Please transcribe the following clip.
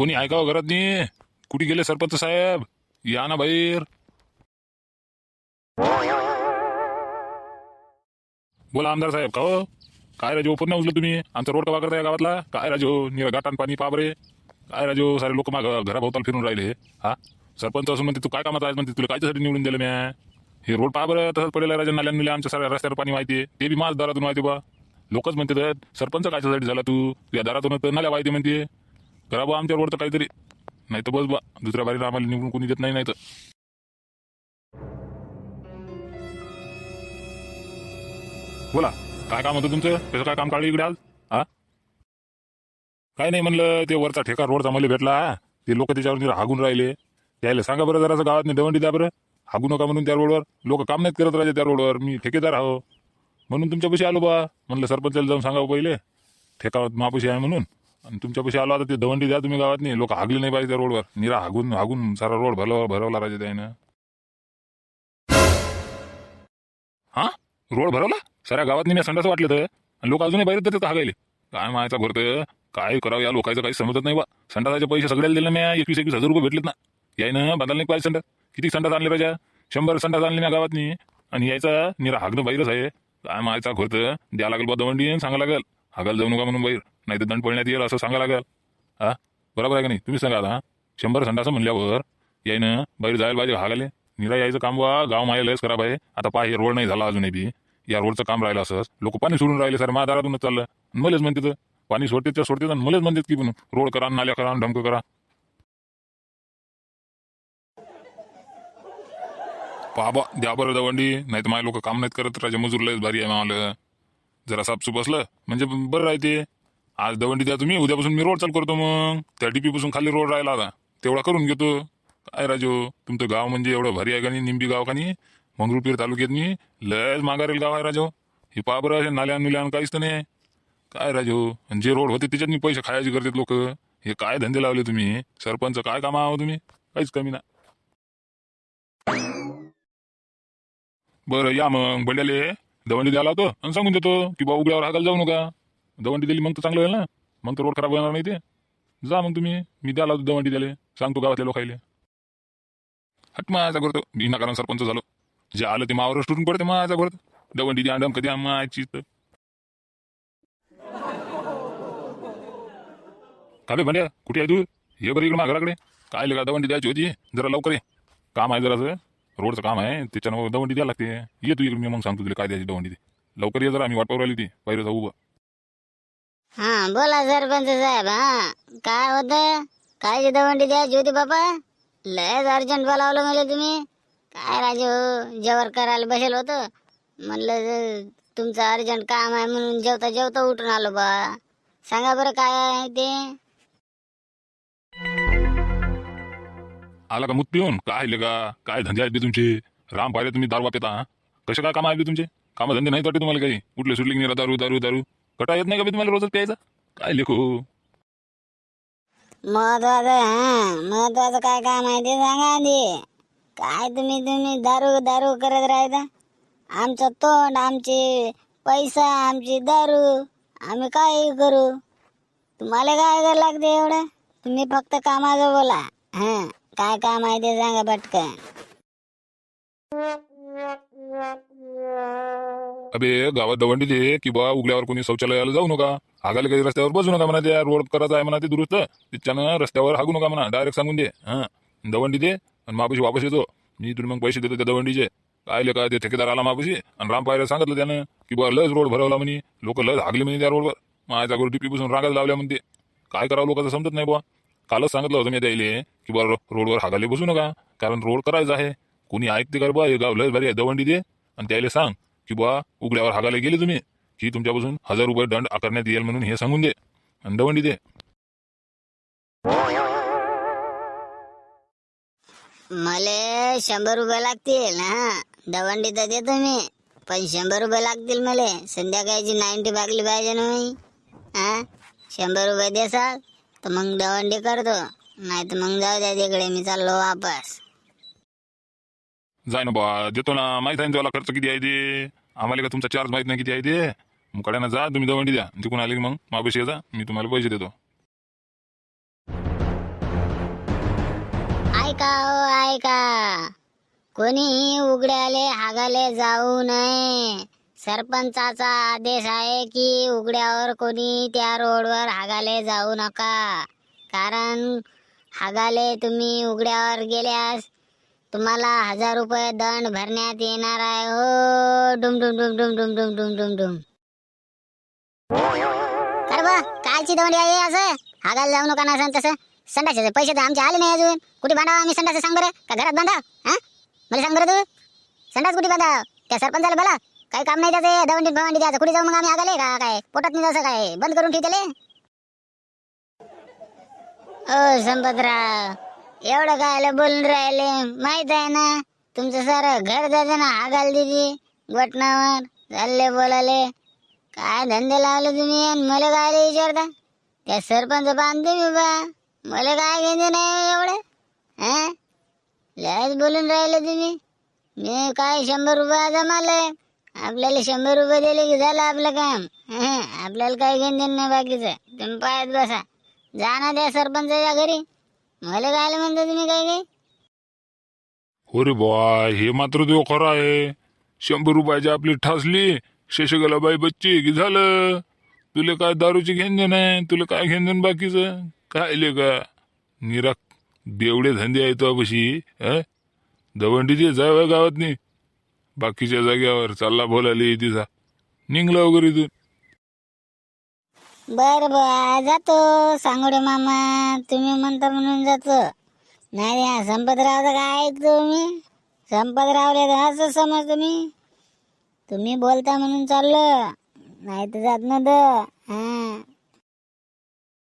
कोणी ऐकावं हो घरात नाही कुठे गेले सरपंच साहेब? या ना बाहेर. बोला आमदार साहेब का हो? काय राजू पुन्हा उचलं तुम्ही? आमचा रोड कवा करताय गावातला? काय राजू हो? निरा घाटान पाणी पाबरे काय राजू हो? सारे लोक माग घराभोवताल फिरून राहिले. हा? सरपंच असून म्हणते तू काय कामात आहेस? म्हणते तुला कायच्यासाठी निवडून दिलं मी हे? रोड पहा तसंच पडेल राजा नाल्या आमच्या साऱ्या रस्त्यावर पाणी माहिती ते बी माझ दारातून माहिती बा. लोकच म्हणते सरपंच कायच्यासाठी झाला तू? या दारातून तर नाल्या माहिती म्हणते. करा बा आमच्या रोडचं काहीतरी. नाही तर बस बा दुसऱ्या बारीला आम्हाला निवडून कोणी देत नाही नाही तर. बोला काय काम होतं तुमचं? त्याचं काय काम काढलं इकडे आज? हा काय नाही म्हणलं ते वरचा ठेका रोडचा मला भेटला. ते लोक त्याच्यावर हागून राहिले. त्याला सांगा बरं जरासं गावात नाही दवंडी द्या बरं हागू नका म्हणून त्या रोडवर. लोक काम नाहीत करत राहिले त्या रोडवर. मी ठेकेदार आहो. म्हणून तुमच्यापाशी आलो बा म्हणलं सरपंचाला जाऊन सांगा पहिले. ठेका मापाशी आहे म्हणून. आणि तुमच्यापाशी आलो आता ते दवंडी द्या तुम्ही गावात नाही लोक हागले नाही पाहिजे त्या रोडवर. निरा हागून हागून सारा रोड भरला भरवला राजा त्यानं हा? रोड भरवला? साऱ्या गावात नाही संडास वाटलं तर. आणि लोक अजूनही बाहेर देतात हागायले. काय मायचा भरतं काय करावं या लोकांचं काही समजत नाही बा. संडासाचे पैसे सगळ्याला दिले मी एकवीस एकवीस हजार रुपये भेटलेत ना. यायनं बांधायला नाही पाहिजे संडास. किती संडास आणले पाहिजे शंभर संडास आणले ना गावातनी. आणि यायचा निरा हागणं बाहेरच आहे. काय मायचा घोरतं द्या लागेल बा दवंडी सांगा लागेल. हागायला जाऊ नका म्हणून बाहेर. नाही तर दंड पडण्यात येईल असं सांगा लागेल. हा? बरोबर आहे का नाही? तुम्ही सांगा आता शंभर संडास म्हणल्यावर यायनं बाहेर जायला पाहिजे हागाले. निरा यायचं काम वा गाव माझ्या लयच खराब आहे. आता पहा हे रोड नाही झाला अजूनही बी. या रोडचं काम राहिलं असंच. लोक पाणी सोडून राहिले सर दारातूनच चाललं. मलेच म्हणते तर. पाणी सोडते तर सोडते आणि मलेच म्हणतात की पण रोड करा नाल्या करा ढमक करा. पाबा द्या बरं दवंडी. नाही तर माझे लोक काम नाहीत करत. राजा मजूर लयच भारी आहे मला जरा साफसूप असलं म्हणजे बरं राहते. आज दवंडी द्या तुम्ही उद्यापासून मी रोड चालू करतो मग. त्या डीपी पासून खाली रोड राहिला आता. तेवढा करून घेतो. काय राजो तुमचं गाव म्हणजे एवढं भारी आहे का नाही निंबी गाव का नाही? मंगरुळपीर तालुक्यात मी लयच मागारेल गाव आहे राजो. हे पहा बरं असे नाल्यान मिल्यान काहीच तर नाही. काय राजो आणि जे रोड होते त्याच्यात मी पैसे खायचे करतात लोक. हे काय धंदे लावले तुम्ही? सरपंच काय कामा आहो तुम्ही? काहीच कमी ना. बरं या मग बंड्याले दवंडी द्यायला होतो आणि सांगून देतो की बा उघड्यावर हाकायला जाऊ नका. दवंडी दिली मग तर चांगलं होईल ना? मग तर रोड खराब होणार नाही ते. जा मग तुम्ही. मी द्याला होतो दवंडी द्याले सांगतो गावातल्या लोकायले. हट माझा करतो विनाकारण सरपंच झालो. जे आलं ते मावर सुटून पडते माझा करतो दवंडी द्या डम कधी मायची तर. भांड्या? कुठे आहे तू? ये बरं इकडं माझ्या घराकडे काय लिहा दवंडी द्यायची होती? जरा लवकर ये. काम आहे जरासं. रोडचं काम आहे. त्याच्यानं दवंडी द्यायला लागते. ये तू इकडे. मी मग सांगतो तुला काय द्यायची दवंडी ते. लवकर ये जरा. आम्ही वाट पाहू राहिली ती. पाहिजे जाऊ उभं. हा बोला सरपंच साहेब हा. काय होत? काय दवंडी द्यायची होती बाबा लयच अर्जंट बोलावलं मला तुम्ही. काय राजू हो, जेवण करायला बसेल होतं. म्हणलं तुमचं अर्जंट काम आहे म्हणून जेवता जेवता उठून आलो बा. सांगा बरं काय आहे ते? आला का मुत पिऊन? काय का काय धंदे आहेत बे तुमचे? राम पाहिले तुम्ही दारू पिता कसे काय काम आहेत बे तुमचे? कामं धंदे नाही वाटते तुम्हाला काही? उठले सुटले की नाही दारू दारू दारू? कटा येत नाही का बे तुम्हाला रोजच प्यायचा? काय लिखू? महत्वाचं हा. महत्वाचं काय काम आहे ते सांगा आधी. काय तुम्ही तुम्ही दारू दारू करत राहता आमचं तोंड आमचे पैसा आमची दारू आम्ही काय करू? तुम्हाला काय करायला लागते एवढं? तुम्ही फक्त कामाचं बोला हा. काय काम आहे ते सांगा पटकन. अबे गावात दवंडी दे की बा उगल्यावर कोणी शौचालयाला जाऊ नका. हागायला काही रस्त्यावर बसू नका म्हणा त्या. रोड करायचा आहे म्हणा ते दुरुस्त. तिच्यानं रस्त्यावर हागू नका म्हणा. डायरेक्ट सांगून दे. हां. दवंडी दे आणि मापाशी वापस येतो. मी तुला मग पैसे देतो त्या दवंडीचे. काय ते ठेकेदार आला मापाशी आणि राम पायला सांगितलं त्यानं की बा लस रोड भरवला म्हणे. लोक लस हागले म्हणे त्या रोडवर. माझ्या गोर टिपी बसून रागायला लावल्या म्हणते काय करावं लोकांचं समजत नाही बुवा. कालच सांगितलं होतं मी द्यायले की बा रोडवर हागाले बसू नका. कारण रोड करायचा आहे. कोणी ऐकते का बा हे गाव लस भारी आहे. दवंडी दे आणि त्याला सांग. की बा उघड्यावर हागायला गेले तुम्ही की तुमच्यापासून हजार रुपये दंड आकारण्यात येईल म्हणून हे सांगून दे दवंडी दे. मले शंभर रुपये लागतील हा. दवंडी तर देतो मी पण शंभर रुपये लागतील मले. संध्याकाळची नाईन्टी भागली पाहिजे ना मी हा. शंभर रुपये देसाल तर मग दवंडी करतो. नाही तर मग जाऊ द्या तिकडे मी चाललो वापस. जाय ना बा देतो ना. माहीत आहे ना त्याला खर्च किती आहे ते? आम्हाला का तुमचा चार्ज माहीत नाही किती आहे ते? मग कड्यानं जा तुम्ही दवंडी द्या. तिकून आले की मग मापेशी जा मी तुम्हाला पैसे देतो. ऐका हो ऐका. कोणीही उघड्याले हागाले जाऊ नये. सरपंचाचा आदेश आहे की उघड्यावर कोणी त्या रोडवर हागाले जाऊ नका. कारण हागाले तुम्ही उघड्यावर गेल्यास तुम्हाला हजार रुपये दंड भरण्यात येणार आहे. हो डुम डुम डुम डुम डुम डुम डुम डुम डुम. अरे बा कालची दवंडी आहे असं? हागायला जाऊ नका ना तसं. संडासाचे पैसे तर आमचे आले नाही अजून. कुठे बांधावा आम्ही संडास सांग बरं? का घरात बांधा हा? मला सांग बरं तू. संडास कुठे बांधा त्या सरपंचाला बोला काही काम नाही त्याचं. दवंडी भवंडी द्यायचं. कुठे जाऊ मग आम्ही? आगाले का काय? पोटात नाही जसं काय? बंद करून ठेवले ओ संपतराव. एवढं काय बोलून राहिले. माहीत आहे ना? तुमचं सारं घर जाते ना हागाल दिली. बटनावर चालले बोलाले. काय धंदे लावले तुम्ही? आणि मला काय विचारता? त्या सरपंच बांधते मी बा. मला काय घेणे नाही एवढे? हा? लयच बोलून राहिले तुम्ही. मी काय शंभर रुपये जमाले? आपल्याला शंभर रुपये दिले की झालं आपलं काम. आपल्याला काय घेणं देणं नाही बाकीचं. तुम्ही पायात बसा. जा ना त्या सरपंचाच्या घरी. मला काय म्हणता तुम्ही काय काय? अरे बा हे मात्र तो खरं आहे. शंभर रुपयाची आपली ठासली शशगलाबाई बच्ची की झालं? तुला काय दारूची घेणं आहे? तुला काय घेणं बाकीचं? काय ले का? निरा बेवडे धंदे आहे तो पशी दवंडीचे जाय गावात नाही बाकीच्या जाग्यावर चालला बोलायला तिचा. निघला वगैरे इथून. बर बर. जातो सांगोडे मामा. तुम्ही म्हणता म्हणून जातो. नाही हा संपतरावचं काय ऐकतो मी संपतरावले तर असं समजतो मी तुम्ही बोलता म्हणून चाललं. नाही तर जात ना हा.